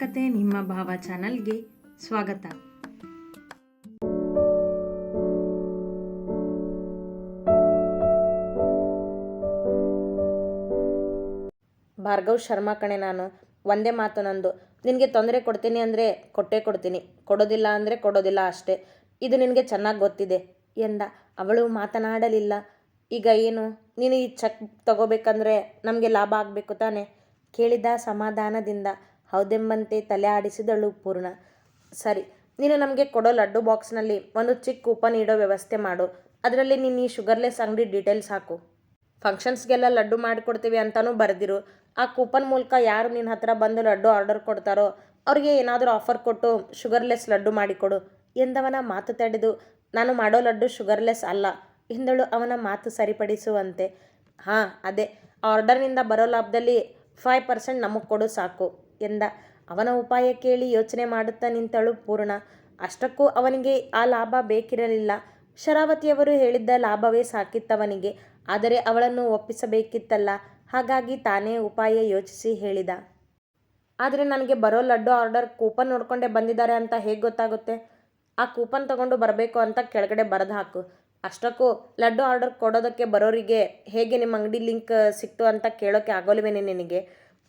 ಕತೆ ನಿಮ್ಮ ಭಾವ ಚಾನಲ್ಗೆ ಸ್ವಾಗತ. ಭಾರ್ಗವ್ ಶರ್ಮಾ ಕಣೆ ನಾನು. ಒಂದೇ ಮಾತು ನಂದು. ನಿನಗೆ ತೊಂದರೆ ಕೊಡ್ತೀನಿ ಅಂದರೆ ಕೊಟ್ಟೇ ಕೊಡ್ತೀನಿ. ಕೊಡೋದಿಲ್ಲ ಅಂದರೆ ಕೊಡೋದಿಲ್ಲ ಅಷ್ಟೇ. ಇದು ನಿನಗೆ ಚೆನ್ನಾಗಿ ಗೊತ್ತಿದೆ ಎಂದ. ಅವಳು ಮಾತನಾಡಲಿಲ್ಲ. ಈಗ ಏನು? ನೀನು ಈ ಚೆಕ್ ತಗೋಬೇಕಂದ್ರೆ ನಮಗೆ ಲಾಭ ಆಗಬೇಕು ತಾನೆ? ಕೇಳಿದ ಸಮಾಧಾನದಿಂದ. ಹೌದೆಂಬಂತೆ ತಲೆ ಆಡಿಸಿದಳು ಪೂರ್ಣ. ಸರಿ, ನೀನು ನಮಗೆ ಕೊಡೋ ಲಡ್ಡು ಬಾಕ್ಸ್ನಲ್ಲಿ ಒಂದು ಚಿಕ್ಕ ಕೂಪನ್ ಇಡೋ ವ್ಯವಸ್ಥೆ ಮಾಡು. ಅದರಲ್ಲಿ ನೀನು ಈ ಶುಗರ್ಲೆಸ್ ಅಂಗಡಿ ಡೀಟೇಲ್ಸ್ ಹಾಕು. ಫಂಕ್ಷನ್ಸ್ಗೆಲ್ಲ ಲಡ್ಡು ಮಾಡಿಕೊಡ್ತೀವಿ ಅಂತಲೂ ಬರೆದಿರು. ಆ ಕೂಪನ್ ಮೂಲಕ ಯಾರು ನಿನ್ನ ಹತ್ರ ಬಂದು ಲಡ್ಡು ಆರ್ಡರ್ ಕೊಡ್ತಾರೋ ಅವ್ರಿಗೆ ಏನಾದರೂ ಆಫರ್ ಕೊಟ್ಟು ಶುಗರ್ಲೆಸ್ ಲಡ್ಡು ಮಾಡಿಕೊಡು ಎಂದವನ ಮಾತು ತಡೆದು, ನಾನು ಮಾಡೋ ಲಡ್ಡು ಶುಗರ್ಲೆಸ್ ಅಲ್ಲ ಎಂದಳು ಅವನ ಮಾತು ಸರಿಪಡಿಸುವಂತೆ. ಹಾಂ, ಅದೇ, ಆರ್ಡರ್ನಿಂದ ಬರೋ ಲಾಭದಲ್ಲಿ ಫೈವ್ ಪರ್ಸೆಂಟ್ ನಮಗೆ ಕೊಡು ಸಾಕು. ಎಂದ. ಅವನ ಉಪಾಯ ಕೇಳಿ ಯೋಚನೆ ಮಾಡುತ್ತಾ ನಿಂತಳು ಪೂರ್ಣ. ಅಷ್ಟಕ್ಕೂ ಅವನಿಗೆ ಆ ಲಾಭ ಬೇಕಿರಲಿಲ್ಲ. ಶರಾವತಿಯವರು ಹೇಳಿದ್ದ ಲಾಭವೇ ಸಾಕಿತ್ತವನಿಗೆ. ಆದರೆ ಅವಳನ್ನು ಒಪ್ಪಿಸಬೇಕಿತ್ತಲ್ಲ. ಹಾಗಾಗಿ ತಾನೇ ಉಪಾಯ ಯೋಚಿಸಿ ಹೇಳಿದ. ಆದರೆ ನನಗೆ ಬರೋ ಲಡ್ಡು ಆರ್ಡರ್ ಕೂಪನ್ ನೋಡ್ಕೊಂಡೇ ಬಂದಿದ್ದಾರೆ ಅಂತ ಹೇಗೆ ಗೊತ್ತಾಗುತ್ತೆ? ಆ ಕೂಪನ್ ತಗೊಂಡು ಬರಬೇಕು ಅಂತ ಕೆಳಗಡೆ ಬರೆದು ಹಾಕು. ಅಷ್ಟಕ್ಕೂ ಲಡ್ಡು ಆರ್ಡರ್ ಕೊಡೋದಕ್ಕೆ ಬರೋರಿಗೆ ಹೇಗೆ ನಿಮ್ಮ ಅಂಗಡಿ ಲಿಂಕ್ ಸಿಕ್ತು ಅಂತ ಕೇಳೋಕ್ಕೆ ಆಗೋಲ್ವೇನೆ ನಿನಗೆ?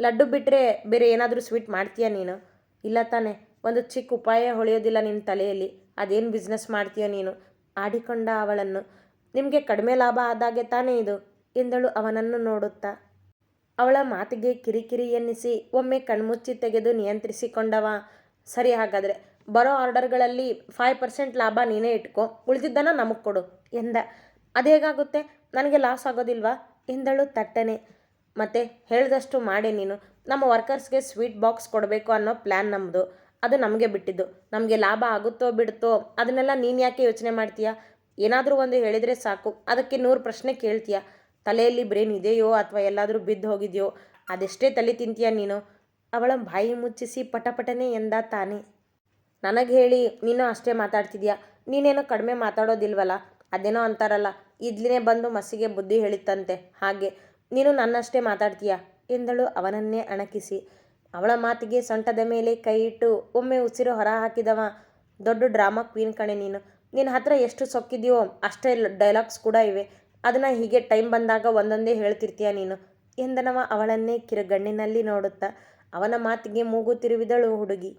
ಲಡ್ಡು ಬಿಟ್ಟರೆ ಬೇರೆ ಏನಾದರೂ ಸ್ವೀಟ್ ಮಾಡ್ತೀಯಾ ನೀನು? ಇಲ್ಲ ತಾನೆ. ಒಂದು ಚಿಕ್ಕ ಉಪಾಯ ಹೊಳೆಯೋದಿಲ್ಲ ನಿನ್ನ ತಲೆಯಲ್ಲಿ. ಅದೇನು ಬಿಸ್ನೆಸ್ ಮಾಡ್ತೀಯೋ ನೀನು? ಆಡಿಕೊಂಡ ಅವಳನ್ನು. ನಿಮಗೆ ಕಡಿಮೆ ಲಾಭ ಆದಾಗೆ ತಾನೇ ಇದು? ಎಂದಳು ಅವನನ್ನು ನೋಡುತ್ತಾ. ಅವಳ ಮಾತಿಗೆ ಕಿರಿಕಿರಿ ಎನ್ನಿಸಿ ಒಮ್ಮೆ ಕಣ್ಮುಚ್ಚಿ ತೆಗೆದು ನಿಯಂತ್ರಿಸಿಕೊಂಡವ. ಸರಿ ಹಾಗಾದರೆ, ಬರೋ ಆರ್ಡರ್ಗಳಲ್ಲಿ ಫೈವ್ ಪರ್ಸೆಂಟ್ ಲಾಭ ನೀನೇ ಇಟ್ಕೋ. ಉಳಿದಿದ್ದನ್ನು ನಮಗೆ ಕೊಡು ಎಂದ. ಅದೇಗಾಗುತ್ತೆ? ನನಗೆ ಲಾಸ್ ಆಗೋದಿಲ್ವಾ? ಎಂದಳು ತಟ್ಟನೆ. ಮತ್ತೆ ಹೇಳಿದಷ್ಟು ಮಾಡಿ ನೀನು. ನಮ್ಮ ವರ್ಕರ್ಸ್ಗೆ ಸ್ವೀಟ್ ಬಾಕ್ಸ್ ಕೊಡಬೇಕು ಅನ್ನೋ ಪ್ಲ್ಯಾನ್ ನಮ್ಮದು ಅದು ನಮಗೆ ಬಿಟ್ಟಿದ್ದು. ನಮಗೆ ಲಾಭ ಆಗುತ್ತೋ ಬಿಡುತ್ತೋ ಅದನ್ನೆಲ್ಲ ನೀನು ಯಾಕೆ ಯೋಚನೆ ಮಾಡ್ತೀಯಾ? ಏನಾದರೂ ಒಂದು ಹೇಳಿದರೆ ಸಾಕು. ಅದಕ್ಕೆ ನೂರು ಪ್ರಶ್ನೆ ಕೇಳ್ತೀಯ. ತಲೆಯಲ್ಲಿ ಬ್ರೇನ್ ಇದೆಯೋ ಅಥವಾ ಎಲ್ಲಾದರೂ ಬಿದ್ದು ಹೋಗಿದೆಯೋ? ಅದೆಷ್ಟೇ ತಲೆ ತಿಂತೀಯ ನೀನು? ಅವಳ ಬಾಯಿ ಮುಚ್ಚಿಸಿ ಪಟಪಟನೆ ಎಂದ ತಾನೇ. ನನಗೆ ಹೇಳಿ ನೀನು ಅಷ್ಟೇ ಮಾತಾಡ್ತಿದ್ಯಾ? ನೀನೇನೋ ಕಡಿಮೆ ಮಾತಾಡೋದಿಲ್ವಲ್ಲ? ಅದೇನೋ ಅಂತಾರಲ್ಲ. ಇದ್ಲಿನೇ ಬಂದು ಮಸಿಗೆ ಬುದ್ಧಿ ಹೇಳಿತ್ತಂತೆ. ಹಾಗೆ. ನೀನು ನನ್ನಷ್ಟೇ ಮಾತಾಡ್ತೀಯ? ಎಂದಳು ಅವನನ್ನೇ ಅಣಕಿಸಿ. ಅವಳ ಮಾತಿಗೆ ಸೊಂಟದ ಮೇಲೆ ಕೈ ಇಟ್ಟು ಒಮ್ಮೆ ಉಸಿರು ಹೊರ ಹಾಕಿದವ. ದೊಡ್ಡ ಡ್ರಾಮಾ ಕ್ವೀನ್ ಕಣೆ ನೀನು. ನಿನ್ನ ಹತ್ರ ಎಷ್ಟು ಸೊಕ್ಕಿದೆಯೋ ಅಷ್ಟೇ ಡೈಲಾಗ್ಸ್ ಕೂಡ ಇವೆ. ಅದನ್ನು ಹೀಗೆ ಟೈಮ್ ಬಂದಾಗ ಒಂದೊಂದೇ ಹೇಳ್ತಿರ್ತೀಯ ನೀನು? ಎಂದನವ ಅವಳನ್ನೇ ಕಿರುಗಣ್ಣಿನಲ್ಲಿ ನೋಡುತ್ತಾ. ಅವನ ಮಾತಿಗೆ ಮೂಗು ತಿರುವಿದಳು ಹುಡುಗಿ.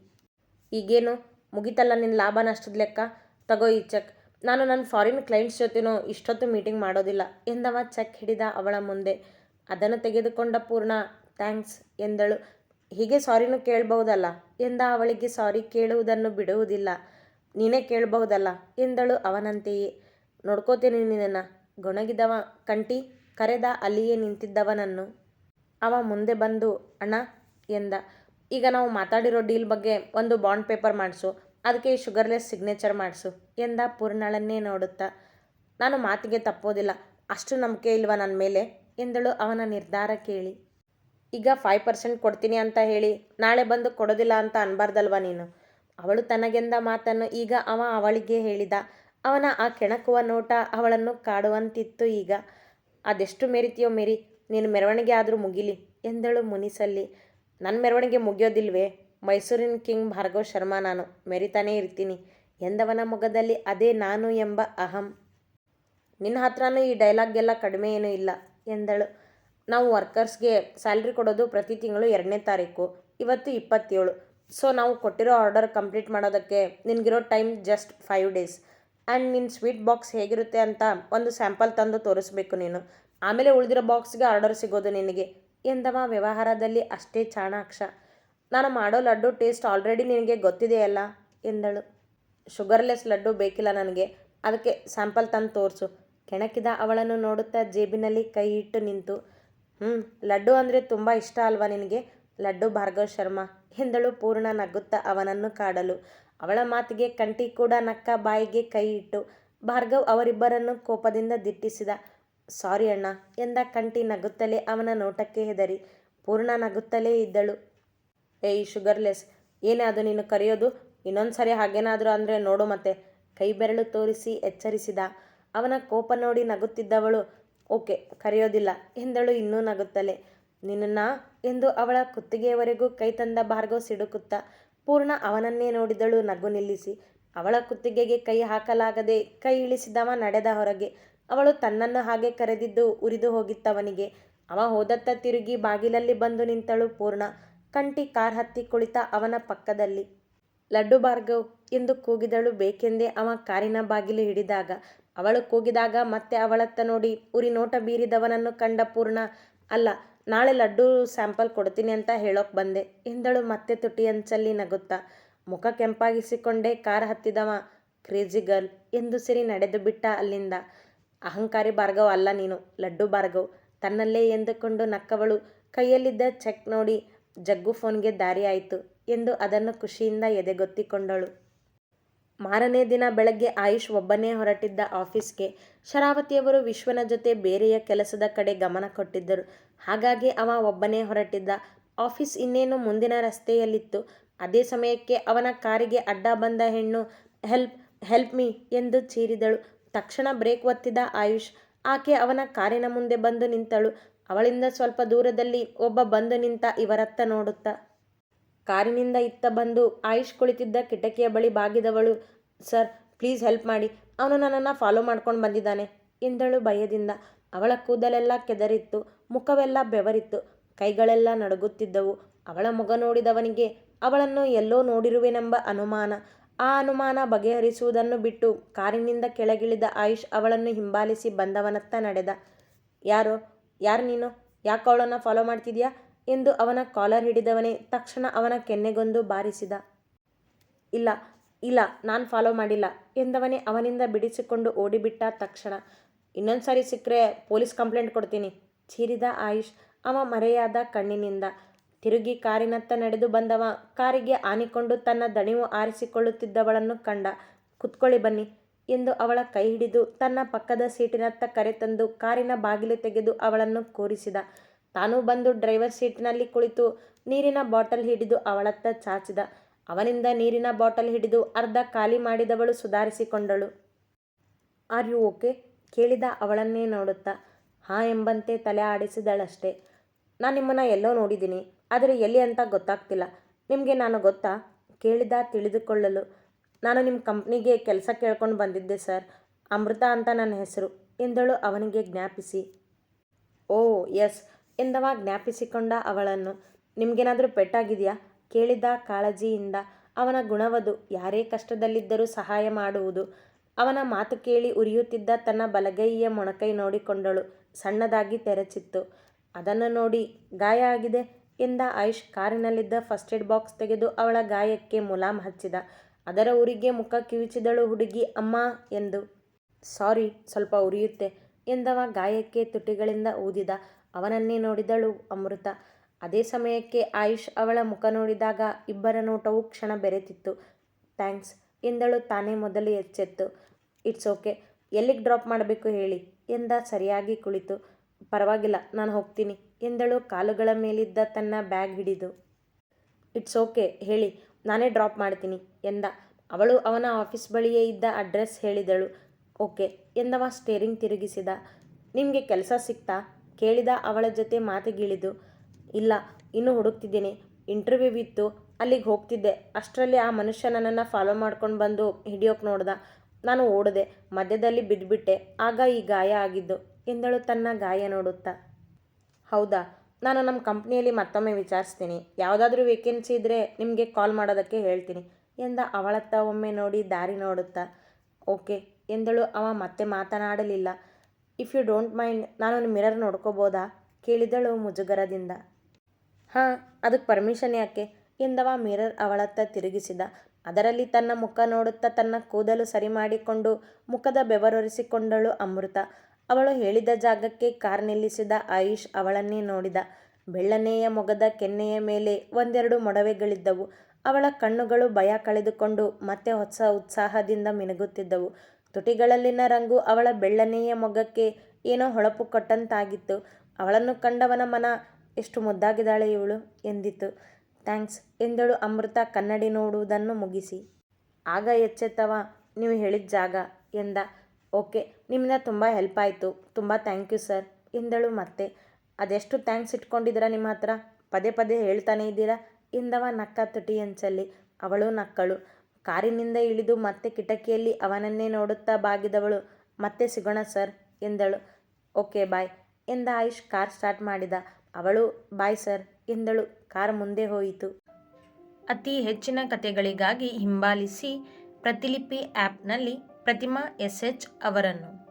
ಈಗೇನು? ಮುಗಿತಲ್ಲ ನಿನ್ನ ಲಾಭ ನಷ್ಟದ ಲೆಕ್ಕ? ತಗೋ ಈ ಚೆಕ್. ನಾನು ನನ್ನ ಫಾರಿನ್ ಕ್ಲೈಂಟ್ಸ್ ಜೊತೆನೂ ಇಷ್ಟೊತ್ತು ಮೀಟಿಂಗ್ ಮಾಡೋದಿಲ್ಲ, ಎಂದವ ಚೆಕ್ ಹಿಡಿದ ಅವಳ ಮುಂದೆ. ಅದನ್ನು ತೆಗೆದುಕೊಂಡ ಪೂರ್ಣ. ಥ್ಯಾಂಕ್ಸ್ ಎಂದಳು. ಹೀಗೆ ಸಾರಿನೂ ಕೇಳಬಹುದಲ್ಲ? ಎಂದ ಅವಳಿಗೆ ಸಾರಿ ಕೇಳುವುದನ್ನು ಬಿಡುವುದಿಲ್ಲ. ನೀನೇ ಕೇಳಬಹುದಲ್ಲ? ಎಂದಳು ಅವನಂತೆಯೇ. ನೋಡ್ಕೋತೇನೆ ನಿನ್ನನ್ನು. ಗೊಣಗಿದವ ಕಂಟಿ, ಕರೆದ ಅಲ್ಲಿಯೇ ನಿಂತಿದ್ದವನನ್ನು. ಅವ ಮುಂದೆ ಬಂದು, ಅಣ್ಣ ಎಂದ. ಈಗ ನಾವು ಮಾತಾಡಿರೋ ಡೀಲ್ ಬಗ್ಗೆ ಒಂದು ಬಾಂಡ್ ಪೇಪರ್ ಮಾಡಿಸು. ಅದಕ್ಕೆ ಶುಗರ್ಲೆಸ್ ಸಿಗ್ನೇಚರ್ ಮಾಡಿಸು ಎಂದ ಪೂರ್ಣಳನ್ನೇ ನೋಡುತ್ತಾ. ನಾನು ಮಾತಿಗೆ ತಪ್ಪೋದಿಲ್ಲ. ಅಷ್ಟು ನಂಬಿಕೆ ಇಲ್ವಾ ನನ್ನ ಮೇಲೆ? ಎಂದಳು ಅವನ ನಿರ್ಧಾರ ಕೇಳಿ. ಈಗ ಫೈವ್ ಪರ್ಸೆಂಟ್ ಕೊಡ್ತೀನಿ ಅಂತ ಹೇಳಿ, ನಾಳೆ ಬಂದು ಕೊಡೋದಿಲ್ಲ ಅಂತ ಅನ್ಬಾರ್ದಲ್ವ ನೀನು? ಅವಳು ತನಗೆಂದ ಮಾತನ್ನು ಈಗ ಅವ ಅವಳಿಗೆ ಹೇಳಿದ. ಅವನ ಆ ಕೆಣಕುವ ನೋಟ ಅವಳನ್ನು ಕಾಡುವಂತಿತ್ತು ಈಗ. ಅದೆಷ್ಟು ಮೆರಿತೀಯೋ ಮೆರಿ, ನೀನು ಮೆರವಣಿಗೆ ಆದರೂ ಮುಗಿಲಿ ಎಂದಳು ಮುನಿಸಲ್ಲಿ. ನನ್ನ ಮೆರವಣಿಗೆ ಮುಗಿಯೋದಿಲ್ವೇ? ಮೈಸೂರಿನ ಕಿಂಗ್ ಭಾರ್ಗವ್ ಶರ್ಮಾ ನಾನು, ಮೆರಿತಾನೇ ಇರ್ತೀನಿ ಎಂದವನ ಮೊಗದಲ್ಲಿ ಅದೇ ನಾನು ಎಂಬ ಅಹಂ. ನಿನ್ನ ಹತ್ರನೂ ಈ ಡೈಲಾಗ್ಗೆಲ್ಲ ಕಡಿಮೆ ಏನೂ ಇಲ್ಲ. ಎಂದಳು. ನಾವು ವರ್ಕರ್ಸ್ಗೆ ಸ್ಯಾಲ್ರಿ ಕೊಡೋದು ಪ್ರತಿ ತಿಂಗಳು ಎರಡನೇ ತಾರೀಕು, ಇವತ್ತು ಇಪ್ಪತ್ತೇಳು. ಸೊ, ನಾವು ಕೊಟ್ಟಿರೋ ಆರ್ಡರ್ ಕಂಪ್ಲೀಟ್ ಮಾಡೋದಕ್ಕೆ ನಿನಗಿರೋ time just five days. And ನಿನ್ನ ಸ್ವೀಟ್ ಬಾಕ್ಸ್ ಹೇಗಿರುತ್ತೆ ಅಂತ ಒಂದು ಸ್ಯಾಂಪಲ್ ತಂದು ತೋರಿಸ್ಬೇಕು ನೀನು. ಆಮೇಲೆ ಉಳಿದಿರೋ ಬಾಕ್ಸ್ಗೆ ಆರ್ಡರ್ ಸಿಗೋದು ನಿನಗೆ. ಎಂದವ ವ್ಯವಹಾರದಲ್ಲಿ ಅಷ್ಟೇ ಚಾಣಾಕ್ಷ. ನಾನು ಮಾಡೋ ಲಡ್ಡು ಟೇಸ್ಟ್ ಆಲ್ರೆಡಿ ನಿನಗೆ ಗೊತ್ತಿದೆಯಲ್ಲ ಎಂದಳು. ಶುಗರ್ಲೆಸ್ ಲಡ್ಡು ಬೇಕಿಲ್ಲ ನನಗೆ. ಅದಕ್ಕೆ ಸ್ಯಾಂಪಲ್ ತಂದು ತೋರಿಸು. ಕೆಣಕಿದ ಅವಳನ್ನು ನೋಡುತ್ತಾ ಜೇಬಿನಲ್ಲಿ ಕೈ ಇಟ್ಟು ನಿಂತು ಹ್ಞೂ ಲಡ್ಡು ಅಂದರೆ ತುಂಬ ಇಷ್ಟ ಅಲ್ವಾ ನಿನಗೆ? ಲಡ್ಡು ಭಾರ್ಗವ್ ಶರ್ಮಾ ಎಂದಳು ಪೂರ್ಣ ನಗುತ್ತಾ ಅವನನ್ನು ಕಾಡಲು. ಅವಳ ಮಾತಿಗೆ ಕಂಟಿ ಕೂಡ ನಕ್ಕ ಬಾಯಿಗೆ ಕೈ ಇಟ್ಟು ಭಾರ್ಗವ್ ಅವರಿಬ್ಬರನ್ನು ಕೋಪದಿಂದ ದಿಟ್ಟಿಸಿದ, ಸಾರಿ ಅಣ್ಣ ಎಂದ ಕಂಟಿ ನಗುತ್ತಲೇ ಅವನ ನೋಟಕ್ಕೆ ಹೆದರಿ ಪೂರ್ಣ ನಗುತ್ತಲೇ ಇದ್ದಳು. ಏಯ್, ಶುಗರ್ಲೆಸ್, ಏನೇ ಅದು ನೀನು ಕರೆಯೋದು? ಇನ್ನೊಂದು ಸರಿ ಹಾಗೇನಾದರೂ ಅಂದರೆ ನೋಡು ಮತ್ತೆ ಕೈ ಬೆರಳು ತೋರಿಸಿ ಎಚ್ಚರಿಸಿದ ಅವನ ಕೋಪ ನೋಡಿ ನಗುತ್ತಿದ್ದವಳು, ಓಕೆ, ಕರೆಯೋದಿಲ್ಲ. ಎಂದಳು ಇನ್ನೂ ನಗುತ್ತಲೇ. ನಿನ್ನ ಎಂದು ಅವಳ ಕುತ್ತಿಗೆಯವರೆಗೂ ಕೈ ತಂದ ಭಾರ್ಗವ್ ಸಿಡುಕುತ್ತ, ಪೂರ್ಣ ಅವನನ್ನೇ ನೋಡಿದಳು ನಗು ನಿಲ್ಲಿಸಿ. ಅವಳ ಕುತ್ತಿಗೆಗೆ ಕೈ ಹಾಕಲಾಗದೆ ಕೈ ಇಳಿಸಿದವ ನಡೆದ ಹೊರಗೆ. ಅವಳು ತನ್ನನ್ನು ಹಾಗೆ ಕರೆದಿದ್ದು ಉರಿದು ಹೋಗಿತ್ತವನಿಗೆ. ಅವ ಹೋದತ್ತ ತಿರುಗಿ ಬಾಗಿಲಲ್ಲಿ ಬಂದು ನಿಂತಳು ಪೂರ್ಣ. ಕಂಟಿ ಕಾರ್ ಹತ್ತಿ ಕುಳಿತ ಅವನ ಪಕ್ಕದಲ್ಲಿ. ಲಡ್ಡು ಭಾರ್ಗವ್, ಎಂದು ಕೂಗಿದಳು ಬೇಕೆಂದೇ ಅವ ಕಾರಿನ ಬಾಗಿಲು ಹಿಡಿದಾಗ. ಅವಳು ಕೂಗಿದಾಗ ಮತ್ತೆ ಅವಳತ್ತ ನೋಡಿ ಉರಿ ನೋಟ ಬೀರಿದವನನ್ನು ಕಂಡ ಪೂರ್ಣ, ಅಲ್ಲ, ನಾಳೆ ಲಡ್ಡು ಸ್ಯಾಂಪಲ್ ಕೊಡ್ತೀನಿ ಅಂತ ಹೇಳೋಕ್ ಬಂದೆ. ಎಂದಳು ಮತ್ತೆ ತುಟಿ ಅಂಚಲ್ಲಿ ನಗುತ್ತಾ. ಮುಖ ಕೆಂಪಾಗಿಸಿಕೊಂಡೇ ಕಾರ್ ಹತ್ತಿದವ. ಕ್ರೇಜಿ ಗರ್ಲ್ ಎಂದು ಸಿರಿ ನಡೆದು ಬಿಟ್ಟ ಅಲ್ಲಿಂದ. ಅಹಂಕಾರಿ ಭಾರ್ಗವ್, ಅಲ್ಲ ನೀನು, ಲಡ್ಡು ಭಾರ್ಗವ್. ತನ್ನಲ್ಲೇ ಎಂದುಕೊಂಡು ನಕ್ಕವಳು. ಕೈಯಲ್ಲಿದ್ದ ಚೆಕ್ ನೋಡಿ ಜಗ್ಗು ಫೋನ್ಗೆ ದಾರಿ ಆಯಿತು ಎಂದು ಅದನ್ನು ಖುಷಿಯಿಂದ ಎದೆಗೊತ್ತಿಕೊಂಡಳು. ಮಾರನೇ ದಿನ ಬೆಳಗ್ಗೆ ಆಯುಷ್ ಒಬ್ಬನೇ ಹೊರಟಿದ್ದ ಆಫೀಸ್ಗೆ. ಶರಾವತಿಯವರು ವಿಶ್ವನ ಜೊತೆ ಬೇರೆಯ ಕೆಲಸದ ಕಡೆ ಗಮನ ಕೊಟ್ಟಿದ್ದರು. ಹಾಗಾಗಿ ಅವ ಒಬ್ಬನೇ ಹೊರಟಿದ್ದ. ಆಫೀಸ್ ಇನ್ನೇನು ಮುಂದಿನ ರಸ್ತೆಯಲ್ಲಿತ್ತು. ಅದೇ ಸಮಯಕ್ಕೆ ಅವನ ಕಾರಿಗೆ ಅಡ್ಡ ಬಂದ ಹೆಣ್ಣು, ಹೆಲ್ಪ್ ಹೆಲ್ಪ್ ಮೀ ಎಂದು ಚೀರಿದಳು. ತಕ್ಷಣ ಬ್ರೇಕ್ ಒತ್ತಿದ ಆಯುಷ್, ಆಕೆ ಅವನ ಕಾರಿನ ಮುಂದೆ ಬಂದು ನಿಂತಳು. ಅವಳಿಂದ ಸ್ವಲ್ಪ ದೂರದಲ್ಲಿ ಒಬ್ಬ ಬಂದು ನಿಂತ ಇವರತ್ತ ನೋಡುತ್ತಾ ಕಾರಿನಿಂದ ಇತ್ತ ಬಂದು ಆಯುಷ್ ಕುಳಿತಿದ್ದ ಕಿಟಕಿಯ ಬಳಿ ಬಾಗಿದವಳು, ಸರ್, ಪ್ಲೀಸ್ ಹೆಲ್ಪ್ ಮಾಡಿ. ಅವನು ನನ್ನನ್ನು ಫಾಲೋ ಮಾಡ್ಕೊಂಡು ಬಂದಿದ್ದಾನೆ, ಎಂದಳು ಭಯದಿಂದ. ಅವಳ ಕೂದಲೆಲ್ಲ ಕೆದರಿತ್ತು, ಮುಖವೆಲ್ಲ ಬೆವರಿತ್ತು, ಕೈಗಳೆಲ್ಲ ನಡುಗುತ್ತಿದ್ದವು. ಅವಳ ಮುಗ ನೋಡಿದವನಿಗೆ, ಅವಳನ್ನು ಎಲ್ಲೋ ನೋಡಿರುವೆನೆಂಬ ಅನುಮಾನ. ಆ ಅನುಮಾನ ಬಗೆಹರಿಸುವುದನ್ನು ಬಿಟ್ಟು ಕಾರಿನಿಂದ ಕೆಳಗಿಳಿದ ಆಯುಷ್ ಅವಳನ್ನು ಹಿಂಬಾಲಿಸಿ ಬಂದವನತ್ತ ನಡೆದ. ಯಾರೋ? ಯಾರು ನೀನು? ಯಾಕೆ ಅವಳನ್ನು ಫಾಲೋ ಮಾಡ್ತಿದ್ಯಾ? ಎಂದು ಅವನ ಕಾಲರ್ ಹಿಡಿದವನೇ ತಕ್ಷಣ ಅವನ ಕೆನ್ನೆಗೊಂದು ಬಾರಿಸಿದ. ಇಲ್ಲ ಇಲ್ಲ, ನಾನು ಫಾಲೋ ಮಾಡಿಲ್ಲ ಎಂದವನೇ ಅವನಿಂದ ಬಿಡಿಸಿಕೊಂಡು ಓಡಿಬಿಟ್ಟ ತಕ್ಷಣ. ಇನ್ನೊಂದು ಸಾರಿ ಸಿಕ್ಕರೆ ಪೊಲೀಸ್ ಕಂಪ್ಲೇಂಟ್ ಕೊಡ್ತೀನಿ ಚೀರಿದ ಆಯುಷ್ ಅವ ಮರೆಯಾದ ಕಣ್ಣಿನಿಂದ. ತಿರುಗಿ ಕಾರಿನತ್ತ ನಡೆದು ಬಂದವ ಕಾರಿಗೆ ಆನಿಕೊಂಡು ತನ್ನ ದಣಿವು ಆರಿಸಿಕೊಳ್ಳುತ್ತಿದ್ದವಳನ್ನು ಕಂಡ. ಕುತ್ಕೊಳ್ಳಿ ಬನ್ನಿ ಎಂದು ಅವಳ ಕೈ ಹಿಡಿದು ತನ್ನ ಪಕ್ಕದ ಸೀಟಿನತ್ತ ಕರೆತಂದು ಕಾರಿನ ಬಾಗಿಲು ತೆಗೆದು ಅವಳನ್ನು ಕೂರಿಸಿದ. ತಾನು ಬಂದು ಡ್ರೈವರ್ ಸೀಟ್ನಲ್ಲಿ ಕುಳಿತು ನೀರಿನ ಬಾಟಲ್ ಹಿಡಿದು ಅವಳತ್ತ ಚಾಚಿದ. ಅವನಿಂದ ನೀರಿನ ಬಾಟಲ್ ಹಿಡಿದು ಅರ್ಧ ಖಾಲಿ ಮಾಡಿದವಳು ಸುಧಾರಿಸಿಕೊಂಡಳು. Are you okay? ಕೇಳಿದ ಅವಳನ್ನೇ ನೋಡುತ್ತಾ. ಹಾಂ ಎಂಬಂತೆ ತಲೆ ಆಡಿಸಿದಳಷ್ಟೇ. ನಾನು ನಿಮ್ಮನ್ನು ಎಲ್ಲೋ ನೋಡಿದ್ದೀನಿ. ಆದರೆ ಎಲ್ಲಿ ಅಂತ ಗೊತ್ತಾಗ್ತಿಲ್ಲ. ನಿಮಗೆ ನಾನು ಗೊತ್ತಾ? ಕೇಳಿದ ತಿಳಿದುಕೊಳ್ಳಲು. ನಾನು ನಿಮ್ಮ ಕಂಪ್ನಿಗೆ ಕೆಲಸ ಕೇಳ್ಕೊಂಡು ಬಂದಿದ್ದೆ ಸರ್. ಅಮೃತ ಅಂತ ನನ್ನ ಹೆಸರು ಎಂದಳು ಅವನಿಗೆ ಜ್ಞಾಪಿಸಿ. ಓ ಎಸ್. ಎಂದವ ಜ್ಞಾಪಿಸಿಕೊಂಡ ಅವಳನ್ನು. ನಿಮಗೇನಾದರೂ ಪೆಟ್ಟಾಗಿದೆಯಾ? ಕೇಳಿದ ಕಾಳಜಿಯಿಂದ. ಅವನ ಗುಣವದು, ಯಾರೇ ಕಷ್ಟದಲ್ಲಿದ್ದರೂ ಸಹಾಯ ಮಾಡುವುದು. ಅವನ ಮಾತು ಕೇಳಿ ಉರಿಯುತ್ತಿದ್ದ ತನ್ನ ಬಲಗೈಯ ಮೊಣಕೈ ನೋಡಿಕೊಂಡಳು. ಸಣ್ಣದಾಗಿ ತೆರೆಚಿತ್ತು. ಅದನ್ನು ನೋಡಿ ಗಾಯ ಆಗಿದೆ ಎಂದ ಆಯುಷ್ ಕಾರಿನಲ್ಲಿದ್ದ ಫಸ್ಟ್ ಏಡ್ ಬಾಕ್ಸ್ ತೆಗೆದು ಅವಳ ಗಾಯಕ್ಕೆ ಮುಲಾಮ್ ಹಚ್ಚಿದ. ಅದರ ಉರಿಗೆ ಮುಖ ಕಿವಿಚಿದಳು ಹುಡುಗಿ ಅಮ್ಮ ಎಂದು. ಸಾರಿ, ಸ್ವಲ್ಪ ಉರಿಯುತ್ತೆ ಎಂದವ ಗಾಯಕ್ಕೆ ತುಟಿಗಳಿಂದ ಊದಿದ. ಅವನನ್ನೇ ನೋಡಿದಳು ಅಮೃತ. ಅದೇ ಸಮಯಕ್ಕೆ ಆಯುಷ್ ಅವಳ ಮುಖ ನೋಡಿದಾಗ ಇಬ್ಬರ ನೋಟವು ಕ್ಷಣ ಬೆರೆತಿತ್ತು. ಥ್ಯಾಂಕ್ಸ್ ಎಂದಳು ತಾನೇ ಮೊದಲು ಎಚ್ಚೆತ್ತು. ಇಟ್ಸ್ ಓಕೆ, ಎಲ್ಲಿಗೆ ಡ್ರಾಪ್ ಮಾಡಬೇಕು ಹೇಳಿ? ಎಂದ ಸರಿಯಾಗಿ ಕುಳಿತು. ಪರವಾಗಿಲ್ಲ, ನಾನು ಹೋಗ್ತೀನಿ, ಎಂದಳು ಕಾಲುಗಳ ಮೇಲಿದ್ದ ತನ್ನ ಬ್ಯಾಗ್ ಹಿಡಿದು. ಇಟ್ಸ್ ಓಕೆ, ಹೇಳಿ, ನಾನೇ ಡ್ರಾಪ್ ಮಾಡ್ತೀನಿ, ಎಂದ. ಅವಳು ಅವನ ಆಫೀಸ್ ಬಳಿಯೇ ಇದ್ದ ಅಡ್ರೆಸ್ ಹೇಳಿದಳು. ಓಕೆ, ಎಂದವ ಸ್ಟೇರಿಂಗ್ ತಿರುಗಿಸಿದ. ನಿಮಗೆ ಕೆಲಸ ಸಿಕ್ತಾ? ಕೇಳಿದ ಅವಳ ಜೊತೆ ಮಾತಿಗಿಳಿದು, ಇಲ್ಲ, ಇನ್ನೂ ಹುಡುಕ್ತಿದ್ದೀನಿ. ಇಂಟರ್ವ್ಯೂ ಇತ್ತು, ಅಲ್ಲಿಗೆ ಹೋಗ್ತಿದ್ದೆ. ಅಷ್ಟರಲ್ಲಿ ಆ ಮನುಷ್ಯ ನನ್ನನ್ನು ಫಾಲೋ ಮಾಡ್ಕೊಂಡು ಬಂದು ಹಿಡಿಯೋಕೆ ನೋಡ್ದ. ನಾನು ಓಡಿದೆ, ಮಧ್ಯದಲ್ಲಿ ಬಿದ್ದುಬಿಟ್ಟೆ ಆಗ ಈ ಗಾಯ ಆಗಿದ್ದು, ಎಂದಳು ತನ್ನ ಗಾಯ ನೋಡುತ್ತಾ. ಹೌದಾ, ನಾನು ನಮ್ಮ ಕಂಪ್ನಿಯಲ್ಲಿ ಮತ್ತೊಮ್ಮೆ ವಿಚಾರಿಸ್ತೀನಿ. ಯಾವುದಾದ್ರೂ ವೇಕೆನ್ಸಿ ಇದ್ದರೆ ನಿಮಗೆ ಕಾಲ್ ಮಾಡೋದಕ್ಕೆ ಹೇಳ್ತೀನಿ, ಎಂದ ಅವಳತ್ತ ಒಮ್ಮೆ ನೋಡಿ ದಾರಿ ನೋಡುತ್ತಾ. ಓಕೆ, ಎಂದಳು ಅವ ಮತ್ತೆ ಮಾತನಾಡಲಿಲ್ಲ. ಇಫ್ ಯು ಡೋಂಟ್ ಮೈಂಡ್ ನಾನು ಮಿರರ್ ನೋಡ್ಕೋಬೋದಾ? ಕೇಳಿದಳು ಮುಜುಗರದಿಂದ. ಹಾಂ, ಅದಕ್ಕೆ ಪರ್ಮಿಷನ್ ಯಾಕೆ? ಎಂದವ ಮಿರರ್ ಅವಳತ್ತ ತಿರುಗಿಸಿದ. ಅದರಲ್ಲಿ ತನ್ನ ಮುಖ ನೋಡುತ್ತಾ ತನ್ನ ಕೂದಲು ಸರಿ ಮಾಡಿಕೊಂಡು ಮುಖದ ಬೆವರೊರೆಸಿಕೊಂಡಳು ಅಮೃತ. ಅವಳು ಹೇಳಿದ ಜಾಗಕ್ಕೆ ಕಾರ್ ನಿಲ್ಲಿಸಿದ ಆಯುಷ್ ಅವಳನ್ನೇ ನೋಡಿದ. ಬೆಳ್ಳನೆಯ ಮೊಗದ ಕೆನ್ನೆಯ ಮೇಲೆ ಒಂದೆರಡು ಮೊಡವೆಗಳಿದ್ದವು. ಅವಳ ಕಣ್ಣುಗಳು ಭಯ ಕಳೆದುಕೊಂಡು ಮತ್ತೆ ಹೊಸ ಉತ್ಸಾಹದಿಂದ ಮಿನುಗುತ್ತಿದ್ದವು. ತುಟಿಗಳಲ್ಲಿನ ರಂಗು ಅವಳ ಬೆಳ್ಳನೆಯ ಮೊಗ್ಗಕ್ಕೆ ಏನೋ ಹೊಳಪು ಕೊಟ್ಟಂತಾಗಿತ್ತು. ಅವಳನ್ನು ಕಂಡವನ ಮನ ಎಷ್ಟು ಮುದ್ದಾಗಿದ್ದಾಳೆ ಇವಳು ಎಂದಿತು ಥ್ಯಾಂಕ್ಸ್ ಎಂದಳು ಅಮೃತ ಕನ್ನಡಿ ನೋಡುವುದನ್ನು ಮುಗಿಸಿ. ಆಗ ಎಚ್ಚೆತ್ತವ, ನೀವು ಹೇಳಿದ ಜಾಗ ಎಂದ. ಓಕೆ, ನಿಮ್ಮಿಂದ ತುಂಬ ಹೆಲ್ಪ್ ಆಯಿತು. ತುಂಬ ಥ್ಯಾಂಕ್ ಯು ಸರ್ ಎಂದಳು ಮತ್ತೆ. ಅದೆಷ್ಟು ಥ್ಯಾಂಕ್ಸ್ ಇಟ್ಕೊಂಡಿದ್ದೀರಾ ನಿಮ್ಮ ಹತ್ರ? ಪದೇ ಪದೇ ಹೇಳ್ತಾನೆ ಇದ್ದೀರಾ ಎಂದವ ನಕ್ಕ ತುಟಿ ಅಂಚಲ್ಲಿ. ಅವಳು ನಕ್ಕಳು. ಕಾರಿನಿಂದ ಇಳಿದು ಮತ್ತೆ ಕಿಟಕಿಯಲ್ಲಿ ಅವನನ್ನೇ ನೋಡುತ್ತಾ ಬಾಗಿದವಳು. ಮತ್ತೆ ಸಿಗೋಣ ಸರ್, ಎಂದಳು. ಓಕೆ, ಬಾಯ್, ಎಂದ ಆಯುಷ್ ಕಾರ್ ಸ್ಟಾರ್ಟ್ ಮಾಡಿದ. ಅವಳು, ಬಾಯ್ ಸರ್, ಎಂದಳು. ಕಾರ್ ಮುಂದೆ ಹೋಯಿತು. ಅತಿ ಹೆಚ್ಚಿನ ಕಥೆಗಳಿಗಾಗಿ ಹಿಂಬಾಲಿಸಿ ಪ್ರತಿಲಿಪಿ ಆ್ಯಪ್ನಲ್ಲಿ ಪ್ರತಿಮಾ ಎಸ್ ಎಚ್ ಅವರನ್ನು.